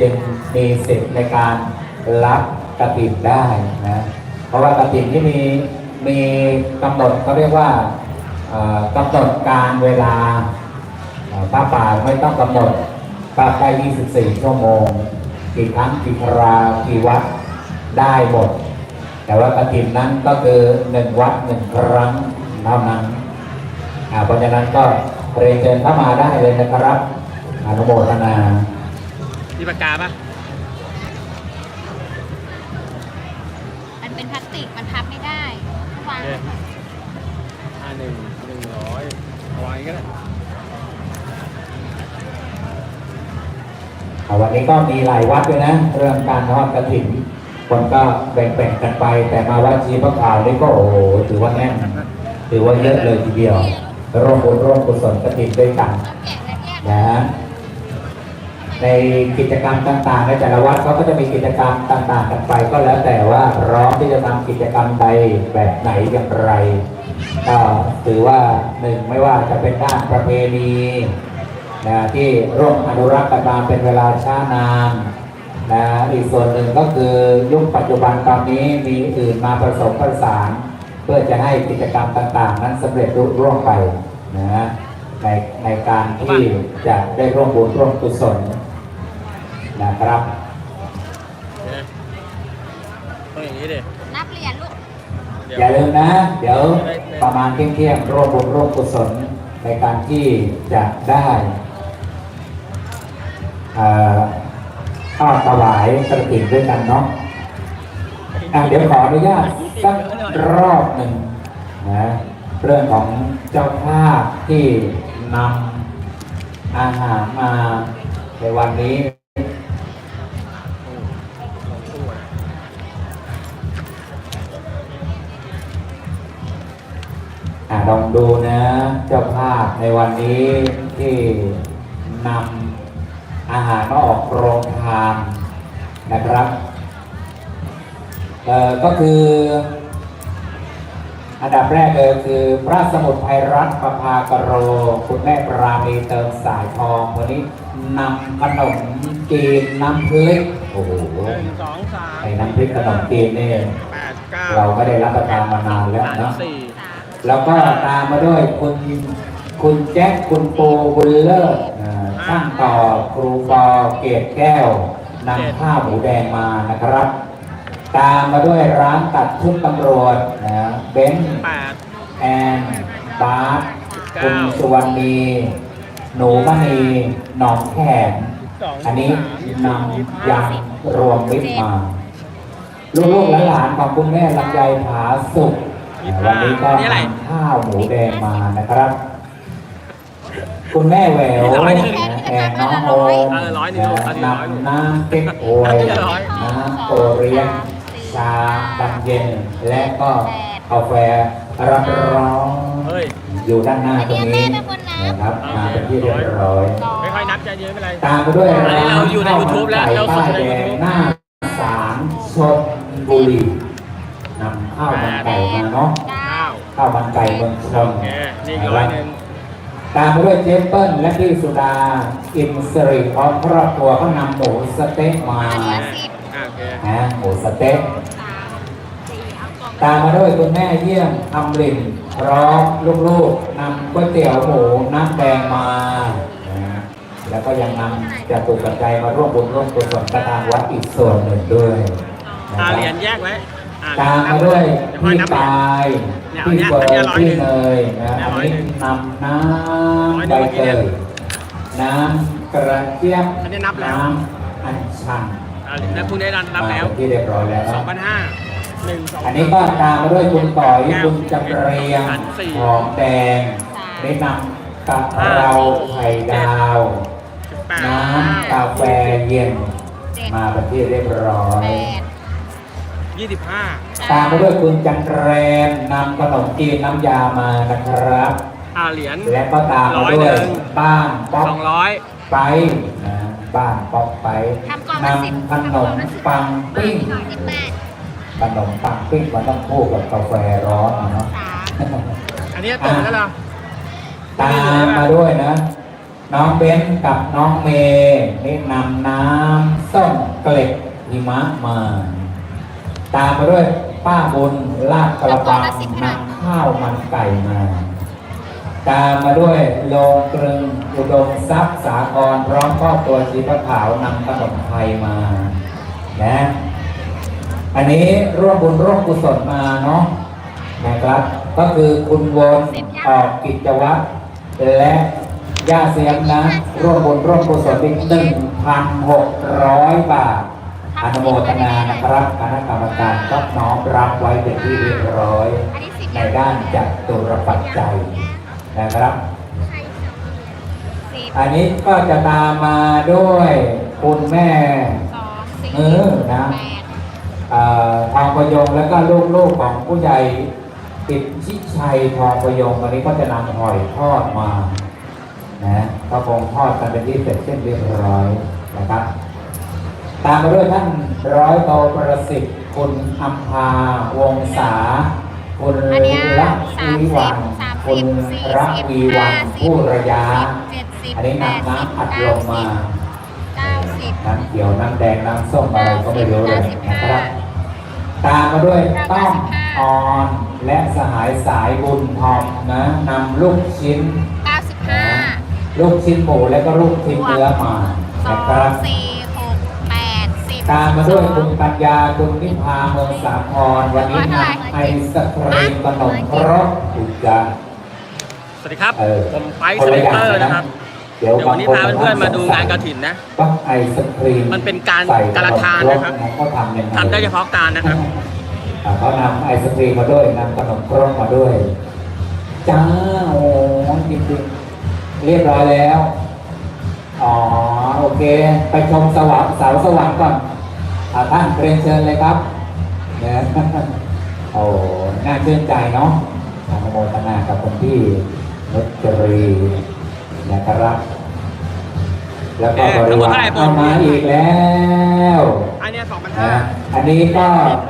จึงมีสิทธิ์ในการรับกระถิ่นได้นะเพราะว่ากระถิ่นที่มีมีกำหนดเขาเรียกว่ากำหนดการเวลาพระป่าไม่ต้องกำหนดพระได้24 ชั่วโมง กี่ครั้งกี่ครากี่วัดได้หมด แต่ว่ากระถิ่นนั้นก็คือหนึ่งวัดหนึ่งครั้งเท่านั้นเพราะฉะนั้นก็เรียนเชิญเข้ามาได้เลยนะครับอนุโมทนา มีปากกาปะมันเป็นพลาสติกมันพับไม่ได้วางโอเคห้าหนึ่งหนึ่งร้อยเอาไว้ก็ได้อ่าวันนี้ก็มีหลายวัดด้วยนะ เรื่องการทอดกระถิ่นคนก็แบ่งๆกันไป แต่มาวัดชีพระขาวนี่ก็โอ้โหถือว่าแน่นถือว่าเยอะเลยทีเดียวร่วมบุญร่วมกุศลกระถิ่นด้วยกันแล้วแกะและแยกนะฮะ ในกิจกรรมต่างๆในแต่ละวัดเขาก็จะมีกิจกรรมต่างๆกันไป ก็แล้วแต่ว่าพร้อมที่จะทำกิจกรรมใดแบบไหนอย่างไรก็ถือว่าหนึ่งไม่ว่าจะเป็นด้านประเพณีนะที่ร่วมอนุรักษ์กันมาเป็นเวลาช้านานนะอีกส่วนหนึ่งก็คือยุคปัจจุบันตอนนี้มีอื่นมาผสมผสาน เพื่อจะให้กิจกรรมต่างๆ นั้นสำเร็จรุ่ร่วงไปนะฮะในในการที่จะได้ร่วมบุญร่วมกุศล นะครับโอเคต้องอย่างนี้ดินับเหรียญลูกเดี๋ยวอย่าลืมนะ เดี๋ยวประมาณเที่ยงๆร่วมบุญร่วมกุศลในการที่จะได้เอ่อทอดถวายกระถิ่นด้วยกันเนาะอะเดี๋ยวขออนุญาตสักรอบหนึ่งนะเรื่องของเจ้าภาพที่นำอาหารมาในวันนี้ อะลองดูนะเจ้าภาพในวันนี้ที่นำอาหารมาออกโรงทานนะครับเอ่อก็คือ อันดับแรกเลยคือพระสมุทรไพรัตน์ประภากโร คุณแม่ปราณีเติมสายทองวันนี้นำขนมจีนน้ำพริกโอ้โหหนึ่งสองสามไอ้น้ำพริกขนมจีนนี่แปดเก้าเราไม่ได้รับประทานมานานแล้วสามเนาะสี่สาม แล้วก็ตามมาด้วยคุณคุณแจ็คคุณโปบุลเลอร์อ่าช่างต่อครูปอเกตแก้วนำข้าวหมูแดงมานะครับ ตามมาด้วยร้านตัดชุดตำรวจนะเบนแอนบาร์คุณสุวรรณีหนูมณีหนองแขมอันนี้นำยำรวมมิตรมา ลูกๆและหลานของคุณแม่ลำไยผาสุข วันนี้ก็นำข้าวหมูแดงมานะครับ คุณแม่แหววแอนน้องโอมนำน้ำเก๊กฮวยน้ำโอเรียนชาดำเย็น และก็กาแฟร้อนๆเฮ้ย อยู่ด้านหน้าตรงนี้นะครับมาเป็นที่เรียบร้อย ไม่ค่อยนับใจเยอะไม่เป็นไร ตามไปด้วยอันนี้เราอยู่ใน YouTube แล้วเราสป้าดยในแดง YouTube หน้าสามชนบุรี นำข้าวมันไก่มาเนาะเก้าเก้าข้าวมันไก่เมืองชนโอเคนี่อีกร้อยหนึ่งตามไปด้วยเจเปิ้ลและพี่สุดาอิมสริพร้อมครอบครัวก็นำหมูสะเต๊ะมาอันนี้สิบอะโอเคนะหมูสะเต๊ะสามสี่เอากล่องตามมาด้วยคุณแม่เยี่ยมทำรินพร้อมลูกๆนำก๋วยเตี๋ยวหมูน้ำแดงมานะแล้วก็ยังนำจะตุกปัจจัยมาร่วมบุญร่วมกุศลกระทางวัดอีกส่วนหนึ่งด้วยนะอ่าคเหรียรัญบแยกไว้อ่ ตามมาด้วยเดี๋ยวค่อยพี่นับเหรียญปายเนี่ยพี่เนี่ยเบิร์เนี่ยดร้อยพี่หนึ่งเนยนะเนี่ยอันร้อยนี้หนึ่งนำน้ร้อยำหใบนึ่งเตยน้ำกระเจี๊ยบอันนี้นับแล้ว น้ำอัญชันอ่าแล้วพรุ่งนี้นับนับแล้วมาเป็นที่เรียบร้อยแล้วสองพันห้าหนึ่งสองอันนี้ก็ตามมาด้วยคุณต่อยคุณจำเรียงอันสี่หอมแดงได้นำกะเพราไข่ดาวสิบแปดน้ำกาแฟเย็นเจ็ดมาเป็นที่เรียบร้อย แปดยี่สิบห้าตามมาด้วยคุณจันแรมนำขนมจีนน้ำยามานะครับ อ่าเหรียญ และก็ตามมาด้วร้อยยหนึ่งบ้านป๊อปสองร้อยไปนะบ้านป๊อปไปทำกล่องละสิบนำขนมปังปิ้งสิบแปดขนมปังปิ้งมันต้องคู่กับกาแฟร้อนอะเนาะ สามอันนี้ตกแล้วเหรอ ตามมาด้วยนะ น้องเบนซ์กับน้องเมย์นี่นำน้ำส้มเกล็ดหิมะมา ตามมาด้วยป้าบุญลาดกระบังนำข้าวมันไก่มา ตามมาด้วยโรงกรึงอุดมทรัพย์สากรพร้อมครอบครัวชีพขาวนำขนมไทยมานะอันนี้ร่วมบุญร่วมกุศลมาเนาะนะครับ ก็คือคุณวนออกกิจวัตรและย่าเสียมนะร่วมบุญร่วมกุศลอีกหนึ่งพันหกร้อยบาท อนุโมทนานะครับคณะกรรมการก็น้อมรับไว้เป็นที่เรียบร้อยอันนี้สิบในด้านจัตุรปัจจัยนะครับสิบอันนี้ก็จะตามมาด้วยคุณแม่สองสี่เออนะแปดเอ่อทองประยงแล้วก็ลูกๆของผู้ใหญ่ติดชิดชัยทองประยงวันนี้ก็จะนำหอยทอดมานะก็คงทอดกันเป็นที่เสร็จเส้นเรียบร้อยนะครับ ตามมาด้วยท่านร้อยโตประสิทธิ์คุณอัมพาวงศาคุณอันเนี้ยรักสามวีสิวับนสามคุสิณบสี่รักสิบวีวัห้านสิผู้ระยะเจ็ดสิบอันนี้แปดนำสิบน้ำอัดลเก้ามสิมาบเก้าสิบ น้ำเขียวน้ำแดงน้ำส้มอะไรก็ไม่รู้เลยนะครับ ตามมาด้วยต้อมออนและสหายสายบุญทองนะนำลูกชิ้น เก้าสิบห้า ลูกชิ้นหมูและก็ลูกชิ้นเนื้อมา ตามมาด้วยสองคุณปัญญาคุณนิพาเมืองสาครวันนี้นำไอศครีมขนมครกถูกจานสวัสดีครับเออผมไปสเลเตอร์นะครับเดี๋ยวเดี๋ยววันนี้พาเพื่อนๆมาดูงานกระถินนะต้องไอศครีมมันเป็นการใส่การละทานนะครับเขาทำยังไงทำได้เฉพาะการนะครับอ่าเขานำไอศครีมมาด้วยนำขนมครกมาด้วยจ้าโอ้จริงๆเรียบร้อยแล้ว อ๋อ โอเค ไปชมสวรรค์เสาสวรรค์ก่อน อ่าท่านเรียนเชิญเลยครับเนี่ยโอ้น่าชื่นใจเนาะอนุโมทนากับคนที่นุจรีนะครับ แล้วก็บริวารเข้ามาอีกแล้วอันเนี้สองพันห้านะอันนี้ก็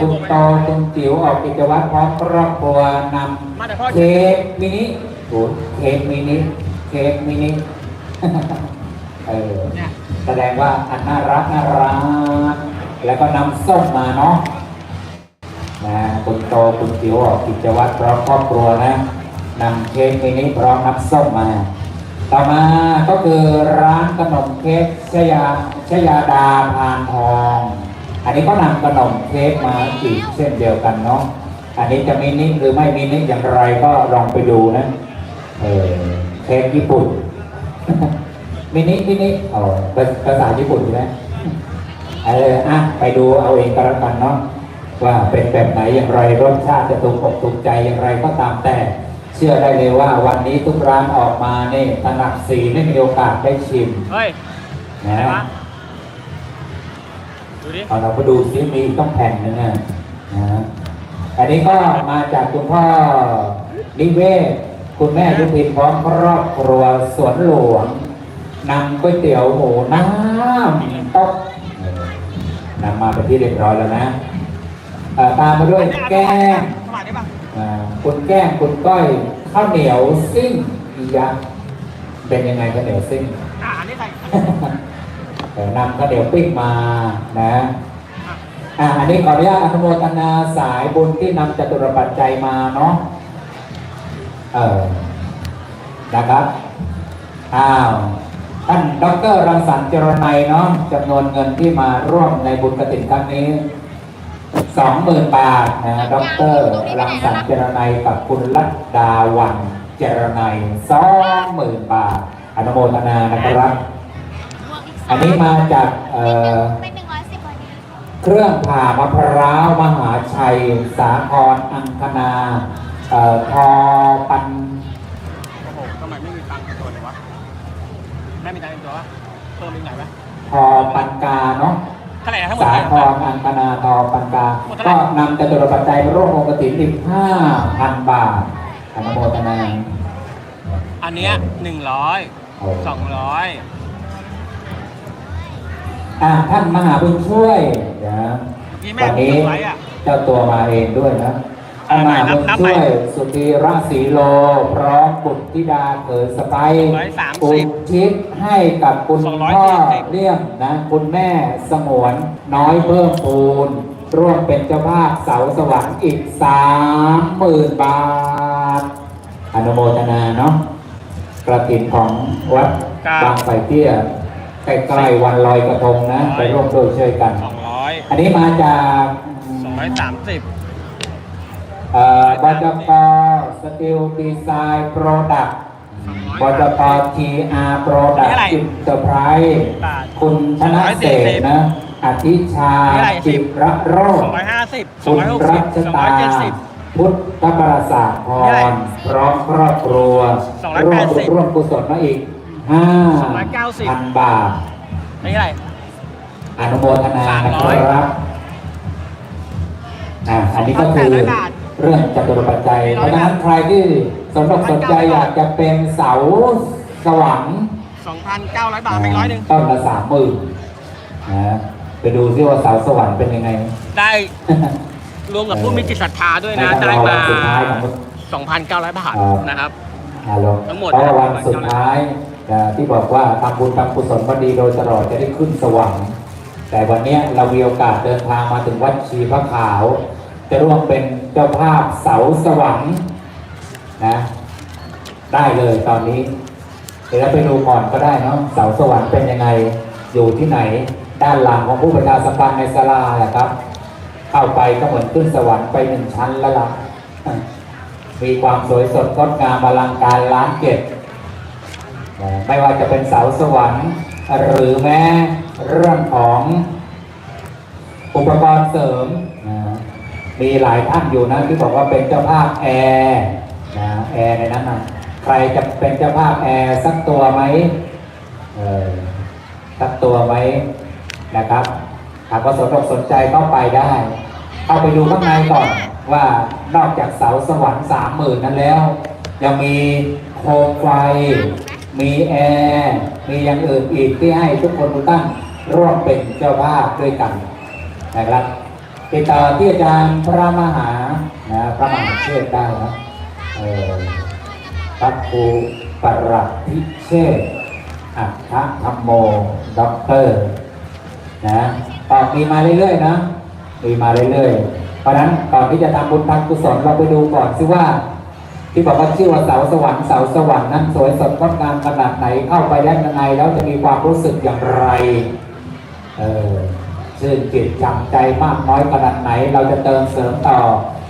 คุณโตคุณจิ๋วออกกิจวัตรพร้อมครอบครัวนำมาแต่พ่อเค้กมินิโอ้เค้กมินิเค้กมินิเออเนี่ยแสดงว่าอันน่ารักน่ารัก แล้วก็นำส้มมาเนาะนะคุณโตคุณจิ๋วออกกิจวัตรพร้อมครอบครัวนะนำเค้กมินิพร้อมน้ำส้มมา ต่อมาก็คือร้านขนมเค้กชยาชยาดาพานทอง อันนี้ก็นำขนมเค้กมาอีกเช่นเดียวกันเนาะอันนี้จะมินิหรือไม่มินิอย่างไรก็ลองไปดูนะเออเค้กญี่ปุ่นมินิมินิอ๋อภาษาญี่ปุ่นใช่ไหม เอออะไปดูเอาเองก็แล้วกันเนาะว่าเป็นแบบไหนอย่างไรรสชาติจะถูกอกถูกใจอย่างไรก็ตามแต่ เชื่อได้เลยว่าวันนี้ทุกร้านออกมาเนี่ยตระหนักสีไม่มีโอกาสได้ชิมเฮ้ยนะอะไรวะดูดิเอาเราไปดูซิมีต้องแผ่นหนึงอะนะอันนี้ก็มาจากคุณพ่อนิเวศคุณแม่ยุพินพร้อมครอบครัวสวนหลวงนำก๋วยเตี๋ยวหมูน้ำต๊อกเออ นำมาเป็นที่เรียบร้อยแล้วนะเอ่อตามมาด้วยแก้มสมัครได้ปะอ่าคุณแก้มคุณก้อยข้าวเหนียวซิ่งอียักษ์เป็นยังไงข้าวเหนียวซิ่งอ่าอันนี้ใส่เดี๋ยวนำข้าวเหนียวปิ้งมานะอ่าอันนี้ขออนุญาตอนุโมทนาสายบุญที่นำจตุรปัจจัยมาเนาะเออนะครับอ้าว ท่านดรรังสรรค์เจรนัยเนาะจำนวนเงินที่มาร่วมในบุญกฐินครั้งนี้สองหมื่นบาทนะดรรังสรรค์เจรนัยกับคุณลัดดาวันเจรนัยสองหมื่นบาท อนุโมทนานะครับบวกอีกสอันนี้มาจากเอ่อเครื่องผ่ามะพร้าวมหาชัย สาครอังคณาเอ่อทอปัน โอ้โหทำไมไม่มีตังค์ในตัวเลยวะ แม่มีตังค์ในตัววะเพิ่มอีกไหนไหมทอปันกาเนาะเท่าไหร่นะทั้งหมดสาเท่าไหร่ครอังคณาทอปันกา หมดเท่าไหร่ ก็นำจตุรปัจจัยมาร่วมองค์กฐินอีกห้าพันบาทอนุโมทนา อันเนี้ยหนึ่งร้อยโอ้สองร้อยอะท่านมหาบุญช่วยนะนี่แม่วันผมนี้เก็บไว้อะ เจ้าตัวมาเองด้วยนะเอนาคตด้วยสุธีระศรีโล พร้อมบุตรธิดาเกิดสไปปุณชิดให้กับคุณพ่อเลี่ยมนะ คุณแม่สงวนน้อยเพิ่มปูน ร่วมเป็นเจ้าภาพเสาสวรรค์อีกสามหมื่นบาท อนุโมทนาเนาะกระถินของวัดบางไสเตี้ยใกล้ๆวันลอยกระทงนะไปร่วมด้วยช่วยกันอันนี้มาจากสองร้อยสามสิบ บเอ่อบจปสติลดีไซน์โปรดักต์บจปทีอาร์โปรดักต์อินเตอร์ไพรส์คุณธนเศรษฐ์นะอธิชาจิระโรสจองน์ร้อยห้าสิบสองคุณร้อยหกรัสิบชสองตาร้อยเจ็ดสิบพุทธปราศาสพนี่อะไรรพร้อมครอบครัวสองร้อยร่วแปมดสิบร่วมกุศลมาอีกห้าสองร้อยเก้าสิบพันบาทนี่อะไรอนุโมทนาสามนะร้อยครับอ่าอันนี้ก็คือ สองพันแปดร้อยบาทเรื่องจตุรปัจจัย เพร้อยราะฉะนั้นใครที่สนอกสนใจอยากจะเป็นเสาสวรรค์สองพันเก้าร้อยบาทไม่ร้อยหนึ่งต้นละสามหมื่นนะไปดูซิว่าเสาสวรรค์เป็นยังไง ได้รวมกับผู้มีจิตศรัทธาด้วยนะในได้วันมาสุดท้ายของสองพันเก้าร้อยบาทครับนะครับฮัลโหลทั้งหมดเพราะว่าวันสุดท้ายนะที่บอกว่าทำบุญทำกุศลวันดีโดยตลอดจะได้ขึ้นสวรรค์แต่วันเนี้ยเรามีโอกาสเดินทางมาถึงวัดชีพระขาว จะร่วมเป็น เจ้าภาพเสาสวรรค์นะได้เลยตอนนี้ เดี๋ยวเราไปดูก่อนก็ได้เนาะเสาสวรรค์เป็นยังไง อยู่ที่ไหน ด้านหลังของผู้ประชาสัมพันธ์ในศาลาแหละครับ เข้าไปก็เหมือนขึ้นสวรรค์ไปหนึ่งชั้นแล้วล่ะมีความสวยสดงดงามอลังการล้านเก็บไม่ว่าจะเป็นเสาสวรรค์หรือแม้เรื่องของอุปกรณ์เสริมนะ มีหลายท่านอยู่นะที่บอกว่าเป็นเจ้าภาพแอร์นะแอร์ในนั้นนะใครจะเป็นเจ้าภาพแอร์สักตัวไหมเออสักตัวไหมนะครับหากว่าสนอกสนใจเข้าไปได้ เข้าไปดูข้างในก่อนว่านอกจากเสาสวรรค์สามหมื่นนั้นแล้ว ยังมีโคมไฟ มีแอร์มีอย่างอื่นอีกที่ให้ทุกคนทุกท่านร่วมเป็นเจ้าภาพด้วยกันนะครับ ติดต่อที่อาจารย์พระมหานะพระมหาเชษฐ์ได้นะเออพระครูปรัตพิเชษอัคคธรรมโมด็อกเตอร์นะต่อมีมาเรื่อยๆนะมีมาเรื่อยๆ เพราะนั้นก่อนที่จะทำบุญทำกุศลเราไปดูก่อนซิว่าที่บอกว่าชื่อว่าเสาสวรรค์เสาสวรรค์นั้นสวยสดงดงามขนาดไหนเข้าไปได้ยังไงแล้วจะมีความรู้สึกอย่างไร เออ ชื่นจิตจำใจมากน้อยขนาดไหน เราจะเติมเสริมต่อ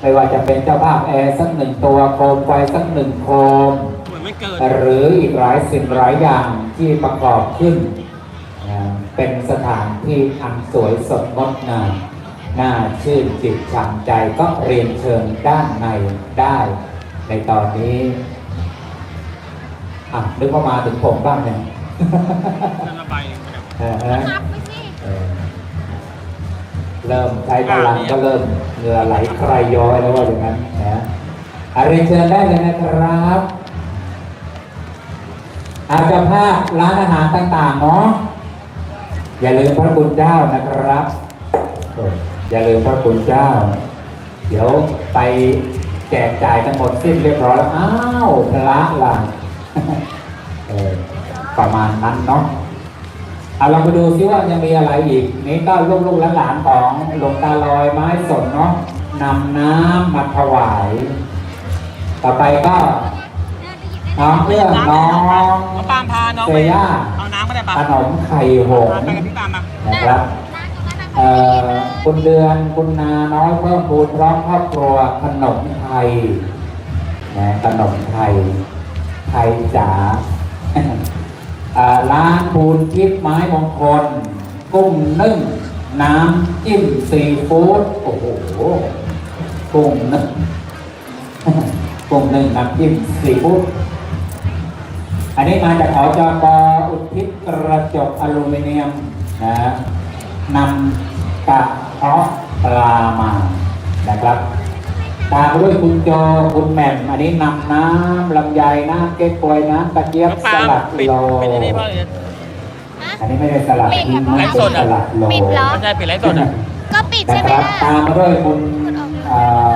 ไม่ว่าจะเป็นเจ้าภาพแอร์สักหนึ่งตัวโคมไฟสักหนึ่งโคมเหมือนไม่เกินหรืออีกหลายสิ่งหลายอย่างที่ประกอบขึ้นนะเป็นสถานที่อันสวยสดงดงามน่าชื่นจิตช่างใจก็เรียนเชิญด้านในได้ ในตอนนี้อะนึกว่ามาถึงผมบ้างเนี่ย เริ่มใช้กำลังก็เริ่มเหงื่อไหลใครย้อยแล้วว่าอย่างนั้นนะอะเรียนเชิญได้เลยนะครับ อาจจะภาคร้านอาหารต่างๆเนาะอย่าลืมพระคุณเจ้านะครับ อย่าลืมพระคุณเจ้า เดี๋ยวไปแจกจ่ายทั้งหมดสิ้นเรียบร้อยแล้วอ้าวพระล่ะประมาณนั้นเนาะ เอาเราไปดูซิว่ายังมีอะไรอีก นี่ก็ลูกๆหลานๆของหลวงตาลอยไม้สดเนาะนำน้ำมาถวาย ต่อไปก็น้องเพื่อนน้องน้องปามพาน้องเซย่าเอาน้ำก็ได้ปะขนมไข่หงไปส์กับพี่ปามมานะครับเอ่อคุณเดือนคุณนาน้อยเพิ่มพูนร้อมครอบครัวขนมไทยนะขนมไทย ไทยจ๋า เอ่อร้านปูนทิพย์ไม้มงคล กุ้งนึ่ง น้ำจิ้มซีฟู้ดโอ้โหกุ้งนึ่งกุ้งนึ่งน้ำจิ้มซีฟู้ดอันนี้มาจากอจกอุทิศกระจกอลูมิเนียมนะนำกระเพาะปลามานะครับ ตามด้วยคุณโจคุณแหม่มอันนี้นำน้ำลำไยน้ำเก๊กฮวยน้ำกระเจี๊ยบน้องสปาล์มลัดปิดโลปิดที่นี่เพราะอะไรฮะอันนี้ไม่ได้สลัดปิดทิ้งไลนะฟ์เป็สนดอะสลัดโลปิดเหรอไม่ใช่ปิดไลฟ์สดอะก็ปิดนะใช่ไหคมรับล่ะตามมาด้วยคุณเอ่อ